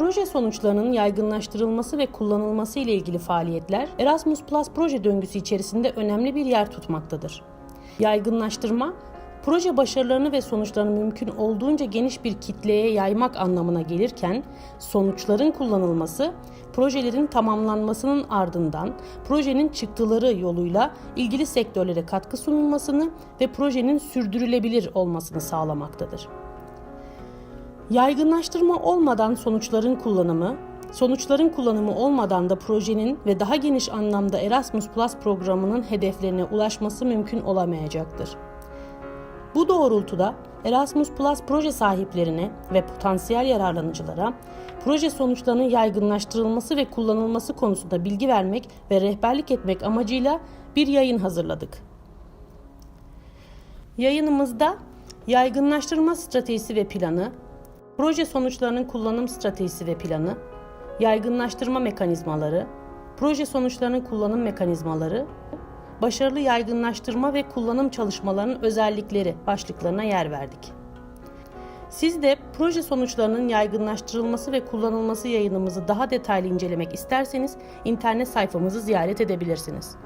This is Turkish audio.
Proje sonuçlarının yaygınlaştırılması ve kullanılması ile ilgili faaliyetler Erasmus Plus proje döngüsü içerisinde önemli bir yer tutmaktadır. Yaygınlaştırma, proje başarılarını ve sonuçlarını mümkün olduğunca geniş bir kitleye yaymak anlamına gelirken, sonuçların kullanılması, projelerin tamamlanmasının ardından projenin çıktıları yoluyla ilgili sektörlere katkı sunulmasını ve projenin sürdürülebilir olmasını sağlamaktadır. Yaygınlaştırma olmadan sonuçların kullanımı, sonuçların kullanımı olmadan da projenin ve daha geniş anlamda Erasmus Plus programının hedeflerine ulaşması mümkün olamayacaktır. Bu doğrultuda Erasmus Plus proje sahiplerine ve potansiyel yararlanıcılara proje sonuçlarının yaygınlaştırılması ve kullanılması konusunda bilgi vermek ve rehberlik etmek amacıyla bir yayın hazırladık. Yayınımızda yaygınlaştırma stratejisi ve planı, proje sonuçlarının kullanım stratejisi ve planı, yaygınlaştırma mekanizmaları, proje sonuçlarının kullanım mekanizmaları, başarılı yaygınlaştırma ve kullanım çalışmalarının özellikleri başlıklarına yer verdik. Siz de proje sonuçlarının yaygınlaştırılması ve kullanılması yayınımızı daha detaylı incelemek isterseniz internet sayfamızı ziyaret edebilirsiniz.